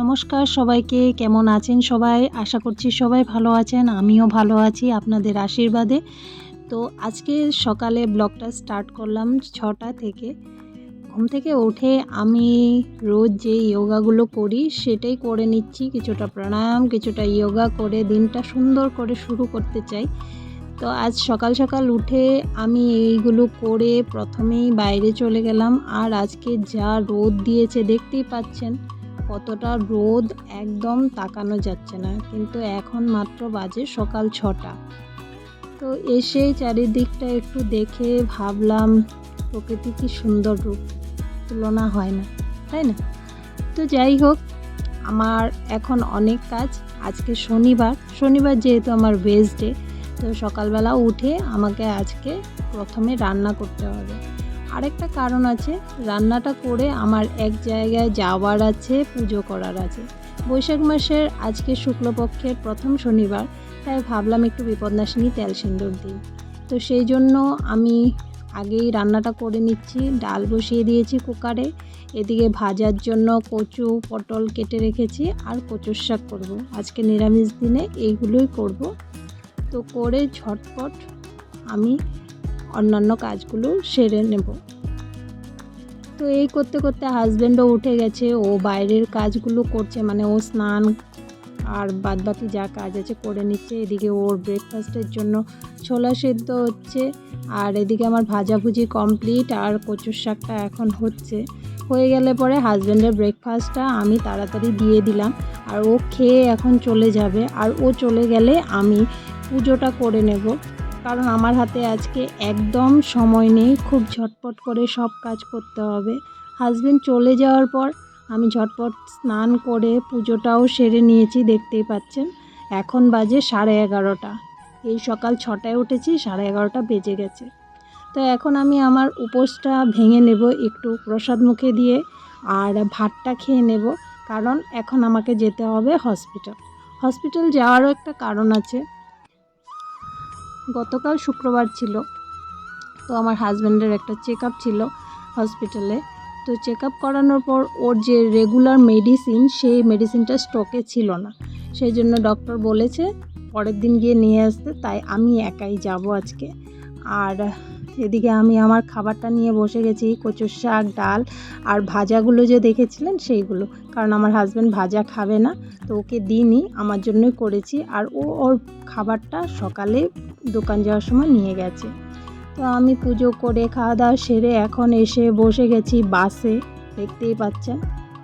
নমস্কার সবাইকে, কেমন আছেন সবাই? আশা করছি সবাই ভালো আছেন, আমিও ভালো আছি আপনাদের আশীর্বাদে। তো আজকে সকালে ব্লগটা স্টার্ট করলাম ছটা থেকে। ঘুম থেকে উঠে আমি রোজ যে ইয়োগাগুলো করি সেটাই করে নিচ্ছি। কিছুটা প্রাণায়াম, কিছুটা ইয়োগা করে দিনটা সুন্দর করে শুরু করতে চাই। তো আজ সকাল সকাল উঠে আমি এইগুলো করে প্রথমেই বাইরে চলে গেলাম। আর আজকে যা রোদ দিয়েছে, দেখতেই পাচ্ছেন। কতটা রোদ একদম তাকানো যাচ্ছে না। কিন্তু এখন মাত্র বাজে সকাল ছটা। তো এসে চারিদিকটা একটু দেখে ভাবলাম, প্রকৃতি কি সুন্দর রূপ, তুলনা হয় না, তাই না? তো যাই হোক, আমার এখন অনেক কাজ। আজকে শনিবার শনিবার যেহেতু আমার ডে তো সকালবেলা উঠে আমাকে আজকে প্রথমে রান্না করতে হবে। আরেকটা কারণ আছে, রান্নাটা করে আমার এক জায়গায় যাওয়ার আছে, পুজো করার আছে। বৈশাখ মাসের আজকে শুক্লপক্ষের প্রথম শনিবার, তাই ভাবলাম একটু বিপদনাশিনী তেল সিন্দুর দিই। তো সেই জন্য আমি আগেই রান্নাটা করে নিচ্ছি, ডাল বসিয়ে দিয়েছি কুকারে, এদিকে ভাজার জন্য কচু, পটল কেটে রেখেছি, আর কচুর শাক করব। আজকে নিরামিষ দিনে এইগুলোই করব। তো করে ঝটপট আমি অন্যান্য কাজগুলো সেরে নেব। তো এই করতে করতে হাজব্যান্ডও উঠে গেছে, ও বাইরের কাজগুলো করছে মানে ও স্নান আর বাদবাকি যা কাজ আছে করে নিচ্ছে। এদিকে ওর ব্রেকফাস্টের জন্য ছোলা সেদ্ধ হচ্ছে আর এদিকে আমার ভাজাভুজি কমপ্লিট আর কচুর শাকটা এখন হচ্ছে। হয়ে গেলে পরে হাজব্যান্ডের ব্রেকফাস্টটা আমি তাড়াতাড়ি দিয়ে দিলাম আর ও খেয়ে এখন চলে যাবে। আর ও চলে গেলে আমি পুজোটা করে নেব। কারণ আমার হাতে আজকে একদম সময় নেই। খুব ঝটপট করে সব কাজ করতে হবে। হাজব্যান্ড চলে যাওয়ার পর আমি ঝটপট স্নান করে পুজোটাও সেরে নিয়েছি, দেখতেই পাচ্ছেন। এখন বাজে সাড়ে এগারোটা। এই সকাল ছটায় উঠেছি, সাড়ে এগারোটা বেজে গেছে। তো এখন আমি আমার উপোসটা ভেঙে নেব, একটু প্রসাদ মুখে দিয়ে, আর ভাতটা খেয়ে নেব, কারণ এখন আমাকে যেতে হবে হসপিটাল। হসপিটাল যাওয়ারও একটা কারণ আছে। গতকাল শুক্রবার ছিল। তো আমার হাজব্যান্ডের একটা চেক আপ ছিল হসপিটালে তো চেক আপ করানোর পর ওর যে রেগুলার মেডিসিন সেই মেডিসিনটা স্টকে ছিল না। সেই জন্য ডক্টর বলেছে, পরের দিন গিয়ে নিয়ে আসতে, তাই আমি একাই যাব আজকে। আর এদিকে আমি আমার খাবারটা নিয়ে বসে গেছি, কচুর শাক, ডাল আর ভাজাগুলো যে দেখেছিলেন সেইগুলো। কারণ আমার হাজব্যান্ড ভাজা খাবে না, তো ওকে দিইনি, আমার জন্যই করেছি আর ও ওর খাবারটা সকালে দোকান যাওয়ার সময় নিয়ে গেছে। তো আমি পুজো করে খাওয়া দাওয়া সেরে এখন এসে বসে গেছি বাসে, দেখতেই পাচ্ছেন,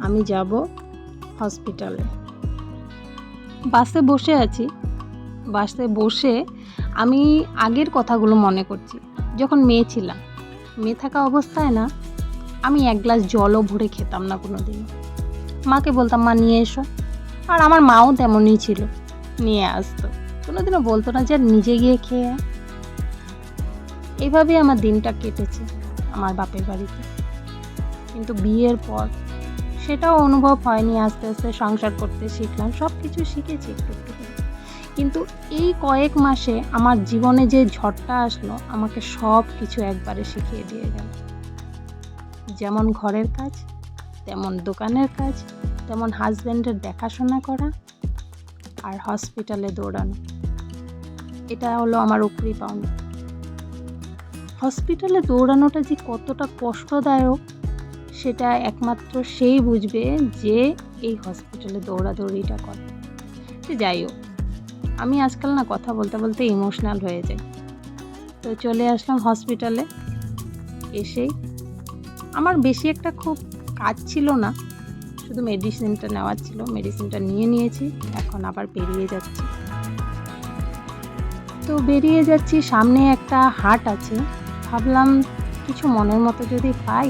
আমি যাব হসপিটালে বাসে বসে আছি, বাসে বসে আমি আগের কথাগুলো মনে করছি। যখন মেয়ে ছিলাম, মেয়ে থাকা অবস্থায় না, আমি এক গ্লাস জলও ভরে খেতাম না কোনো দিন মাকে বলতাম, মা, নিয়ে এসো। আর আমার মাও তেমনই ছিল, নিয়ে আসতো। কোনোদিনও বলতো না যে নিজে গিয়ে খেয়ে। এইভাবেই আমার দিনটা কেটেছে আমার বাপের বাড়িতে। কিন্তু বিয়ের পর সেটাও অনুভব হয়নি, আস্তে আস্তে সংসার করতে শিখলাম সব কিছু শিখেছি একটু একটু কিন্তু এই কয়েক মাসে আমার জীবনে যে ঝড়টা আসলো, আমাকে সব কিছু একবারে শিখিয়ে দিয়ে গেল। যেমন ঘরের কাজ, তেমন দোকানের কাজ, তেমন হাজব্যান্ডের দেখাশোনা করা আর হসপিটালে দৌড়ানো। এটা হলো আমার উপরি পাওনা। হসপিটালে দৌড়ানোটা যে কতটা কষ্টদায়ক, সেটা একমাত্র সেই বুঝবে যে এই হসপিটালে দৌড়াদৌড়িটা করে। যাই হোক আমি আজকাল না কথা বলতে বলতে ইমোশনাল হয়ে যাই। তো চলে আসলাম হসপিটালে এসেই আমার বেশি একটা খুব কাজ ছিল না। শুধু মেডিসিনটা নেওয়ার ছিল। মেডিসিনটা নিয়ে নিয়েছি। এখন আবার বেরিয়ে যাচ্ছি। তো বেরিয়ে যাচ্ছি। সামনে একটা হাট আছে। ভাবলাম কিছু মনের মতো যদি পাই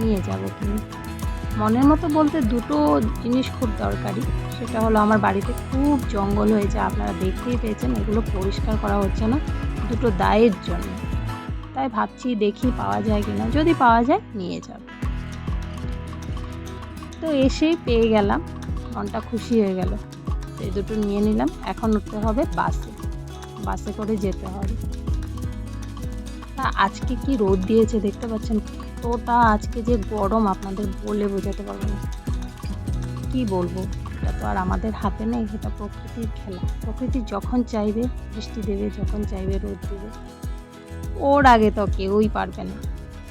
নিয়ে যাব কিনে। মনের মতো বলতে দুটো জিনিস খুব দরকারি। সেটা হলো আমার বাড়িতে খুব জঙ্গল হয়েছে, আপনারা দেখতেই পেয়েছেন, এগুলো পরিষ্কার করা হচ্ছে না, দুটো দায়ের জন্য। তাই ভাবছি দেখি পাওয়া যায় কিনা, যদি পাওয়া যায় নিয়ে যাব। তো এসেই পেয়ে গেলাম, মনটা খুশি হয়ে গেল। এই দুটো নিয়ে নিলাম, এখন উঠতে হবে বাসে বাসে করে যেতে হবে। তা আজকে কি রোদ দিয়েছে দেখতে পাচ্ছেন? কতটা আজকে যে গরম, আপনাদের বলে বোঝাতে পারব না। কি বলব? এটা তো আর আমাদের হাতে নেই, সেটা প্রকৃতির খেলা। প্রকৃতি যখন চাইবে বৃষ্টি দেবে, যখন চাইবে, রোদ দেবে, ওর আগে তো কেউই পারবে না।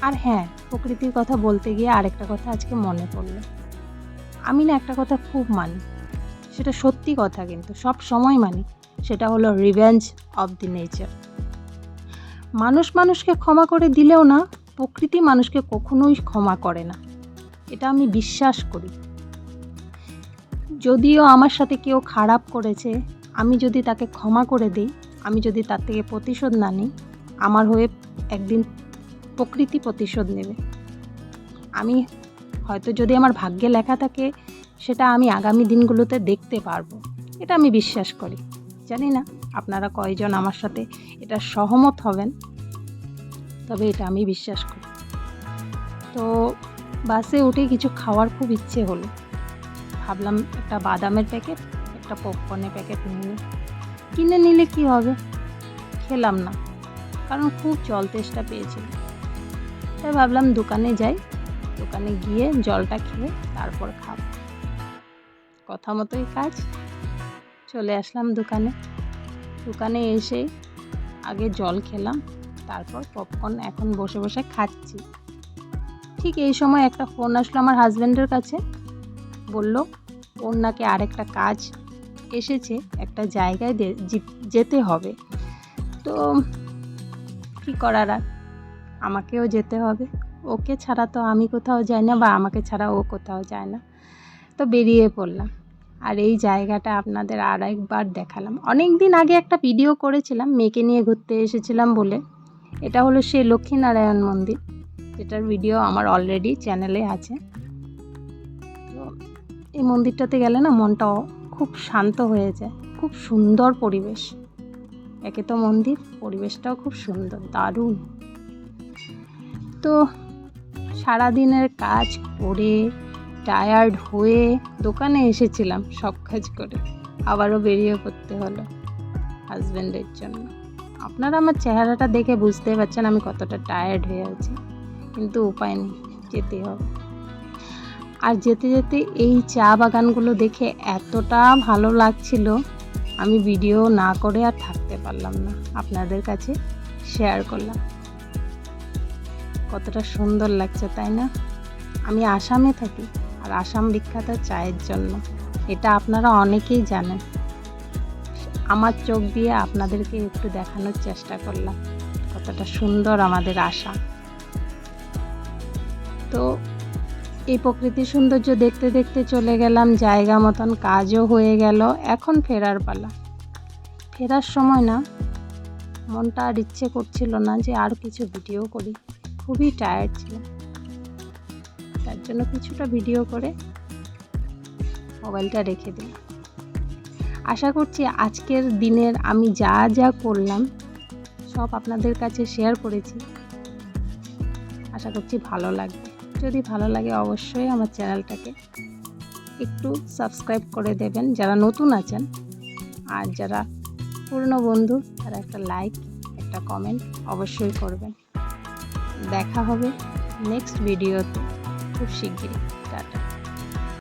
আর হ্যাঁ প্রকৃতির কথা বলতে গিয়ে আরেকটা কথা আজকে মনে পড়ল। আমি না একটা কথা খুব মানি, সেটা সত্যি কথা কিন্তু, সব সময় মানি, সেটা হলো রিভেঞ্জ অফ দি নেচার মানুষ মানুষকে ক্ষমা করে দিলেও না, প্রকৃতি মানুষকে কখনোই ক্ষমা করে না। এটা আমি বিশ্বাস করি। যদিও আমার সাথে কেউ খারাপ করেছে, আমি যদি তাকে ক্ষমা করে দিই, আমি যদি তার থেকে প্রতিশোধ না নিই, আমার হয়ে একদিন প্রকৃতি প্রতিশোধ নেবে। আমি হয়তো যদি আমার ভাগ্যে লেখা থাকে, সেটা আমি আগামী দিনগুলোতে দেখতে পারব। এটা আমি বিশ্বাস করি। জানি না আপনারা কয়জন আমার সাথে এটা সহমত হবেন, তবে এটা আমি বিশ্বাস করি। তো বাসে উঠে কিছু খাওয়ার খুব ইচ্ছে হলো। ভাবলাম একটা বাদামের প্যাকেট, একটা পপকর্নের প্যাকেট নিয়ে কিনে নিলে কি হবে? খেলাম না, কারণ খুব জল তেষ্টা পেয়েছিল। তাই ভাবলাম দোকানে যাই, দোকানে গিয়ে জলটা খেয়ে তারপর খাব। কথা মতোই কাজ, চলে আসলাম দোকানে। দোকানে এসে আগে জল খেলাম, তারপর পপকর্ন এখন বসে বসে খাচ্ছি। ঠিক এই সময় একটা ফোন আসলো আমার হাজব্যান্ডের কাছে। বলল ওর নাকি আরেকটা কাজ এসেছে, একটা জায়গায় যেতে হবে। তো কী করার আর? আমাকেও যেতে হবে। ওকে ছাড়া তো আমি কোথাও যাই না বা আমাকে ছাড়া ও কোথাও যায় না। তো বেরিয়ে পড়লাম। আর এই জায়গাটা আপনাদের আর একবার দেখালাম। অনেক দিন আগে একটা ভিডিও করেছিলাম, মেয়েকে নিয়ে ঘুরতে এসেছিলাম বলে। এটা হলো সেই লক্ষ্মীনারায়ণ মন্দির। যেটার ভিডিও আমার অলরেডি চ্যানেলে আছে। এই মন্দিরটাতে গেলে না মনটাও খুব শান্ত হয়ে যায়, খুব সুন্দর পরিবেশ। একে তো মন্দির, পরিবেশটাও খুব সুন্দর, দারুণ। তো সারাদিনের কাজ করে টায়ার্ড হয়ে দোকানে এসেছিলাম সব কাজ করে, আবারও বেরিয়ে পড়তে হলো হাজব্যান্ডের জন্য। আপনারা আমার চেহারাটা দেখে বুঝতে পারছেন আমি কতটা টায়ার্ড হয়ে আছি, কিন্তু উপায় নেই যেতে হবে। আর যেতে যেতে এই চা বাগানগুলো দেখে এতটা ভালো লাগছিল, আমি ভিডিও না করে আর থাকতে পারলাম না। আপনাদের কাছে শেয়ার করলাম। কতটা সুন্দর লাগছে, তাই না? আমি আসামে থাকি আর আসাম বিখ্যাত চায়ের জন্য। এটা আপনারা অনেকেই জানেন। আমার চোখ দিয়ে আপনাদেরকে একটু দেখানোর চেষ্টা করলাম। কতটা সুন্দর আমাদের আশা তো এই প্রকৃতির সৌন্দর্য দেখতে দেখতে চলে গেলাম, জায়গা মতন কাজও হয়ে গেল, এখন ফেরার পালা। ফেরার সময় না, মনটা আর ইচ্ছে করছিল না যে আর কিছু ভিডিও করি, খুবই টায়ার্ড ছিলাম। তার জন্য কিছুটা ভিডিও করে মোবাইলটা রেখে দিই আশা করছি আজকের দিনের আমি যা যা করলাম, সব আপনাদের কাছে শেয়ার করেছি। আশা করছি ভালো লাগবে। যদি ভালো লাগে অবশ্যই আমার চ্যানেলটাকে একটু সাবস্ক্রাইব করে দেবেন, যারা নতুন আছেন আর যারা পুরনো বন্ধু, তারা একটা লাইক একটা কমেন্ট অবশ্যই করবেন। দেখা হবে নেক্সট ভিডিওতে খুব শিগগিরই। টাটা।